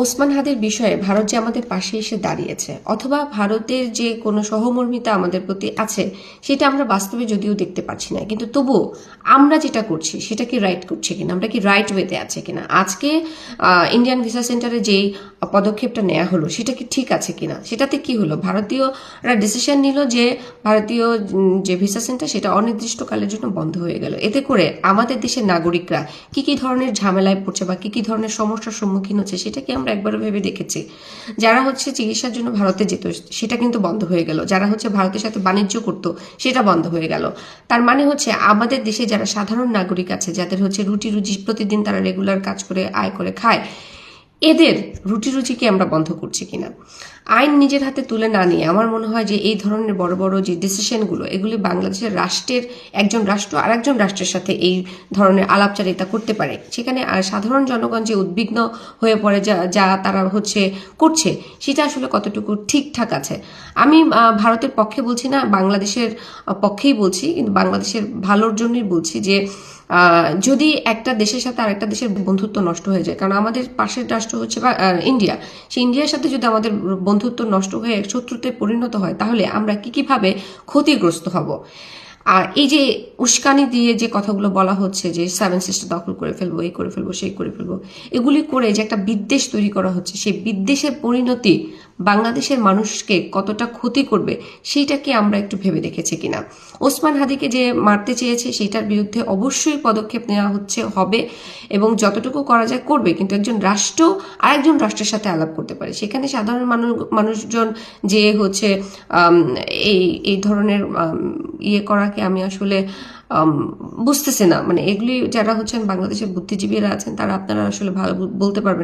ওসমান হাদের বিষয়ে ভারত যে আমাদের পাশে এসে দাঁড়িয়েছে, অথবা ভারতের যে কোনো সহমর্মিতা আমাদের প্রতি আছে, সেটা আমরা বাস্তবে যদিও দেখতে পাচ্ছি না। কিন্তু তবুও আমরা যেটা করছি, সেটা কি রাইট করছে কিনা, আমরা কি রাইট ওয়েতে আছে কিনা? আজকে ইন্ডিয়ান ভিসা সেন্টারে যেই পদক্ষেপটা নেওয়া হলো, সেটা কি ঠিক আছে কিনা? সেটাতে কি হলো? ভারতীয়রা ডিসিশন নিল যে ভারতীয় যে ভিসা সেন্টার সেটা অনির্দিষ্টকালের জন্য বন্ধ হয়ে গেল। এতে করে আমাদের দেশের নাগরিকরা কি কি ধরনের ঝামেলায় পড়ছে বা কি কি ধরনের সমস্যার সম্মুখীন হচ্ছে, সেটা কি আমরা একবারও ভেবে দেখেছে। যারা হচ্ছে চিকিৎসার জন্য ভারতে যেত, সেটা কিন্তু বন্ধ হয়ে গেল। যারা হচ্ছে ভারতের সাথে বাণিজ্য করত, সেটা বন্ধ হয়ে গেল। তার মানে হচ্ছে আমাদের দেশে যারা সাধারণ নাগরিক আছে, যাদের হচ্ছে রুটি রুজি প্রতিদিন তারা রেগুলার কাজ করে, আয় করে খায় এদের রুটি রুচিকে আমরা বন্ধ করছি কিনা? আইন নিজের হাতে তুলে না নিয়ে আমার মনে হয় যে এই ধরনের বড় বড় যে ডিসিশনগুলো এগুলি বাংলাদেশের রাষ্ট্রের একজন রাষ্ট্র আর একজন রাষ্ট্রের সাথে এই ধরনের আলাপচারিতা করতে পারে। সেখানে আর সাধারণ জনগণ যে উদ্বিগ্ন হয়ে পড়ে যা যা তারা হচ্ছে করছে, সেটা আসলে কতটুকু ঠিকঠাক আছে? আমি ভারতের পক্ষে বলছি না, বাংলাদেশের পক্ষেই বলছি, কিন্তু বাংলাদেশের ভালোর জন্যই বলছি যে যদি একটা দেশের সাথে আরেকটা দেশের বন্ধুত্ব নষ্ট হয়ে যায়, কারণ আমাদের পাশের রাষ্ট্র হচ্ছে বা ইন্ডিয়া, সেই ইন্ডিয়ার সাথে যদি আমাদের বন্ধুত্ব নষ্ট হয়ে শত্রুতে পরিণত হয়, তাহলে আমরা কি কীভাবে ক্ষতিগ্রস্ত হব? আর এই যে উস্কানি দিয়ে যে কথাগুলো বলা হচ্ছে যে সেভেন সিস্টার দখল করে ফেলব, এই করে ফেলব, সেই করে ফেলব, এগুলি করে যে একটা বিদ্বেষ তৈরি করা হচ্ছে, সেই বিদ্বেষের পরিণতি বাংলাদেশের মানুষকে কতটা ক্ষতি করবে সেইটাকে আমরা একটু ভেবে দেখেছি কিনা। ওসমান হাদিকে যে মারতে চেয়েছে সেটার বিরুদ্ধে অবশ্যই পদক্ষেপ নেওয়া হচ্ছে, হবে এবং যতটুকু করা যায় করবে। কিন্তু একজন রাষ্ট্র আর একজন রাষ্ট্রের সাথে আলাপ করতে পারে। সেখানে সাধারণ মানুষ মানুষজন যে হচ্ছে এই এই ধরনের ইয়ে করাকে আমি আসলে বুঝতেছে না। মানে এগুলি যারা হচ্ছেন বাংলাদেশের বুদ্ধিজীবীরা আছেন, তারা আপনারা আসলে ভালো বলতে পারবেন